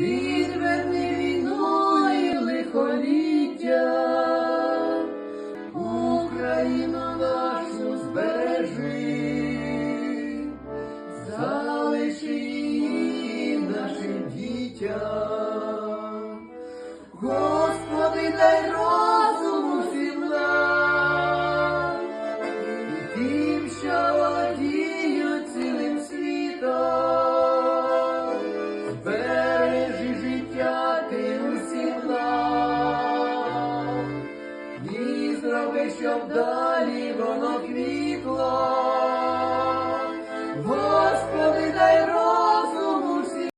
відверни війною і лихоліття, Україну нашу збережи, залиши її нашим дітям, Господи, дай роз. роби, щоб далі воно квітло.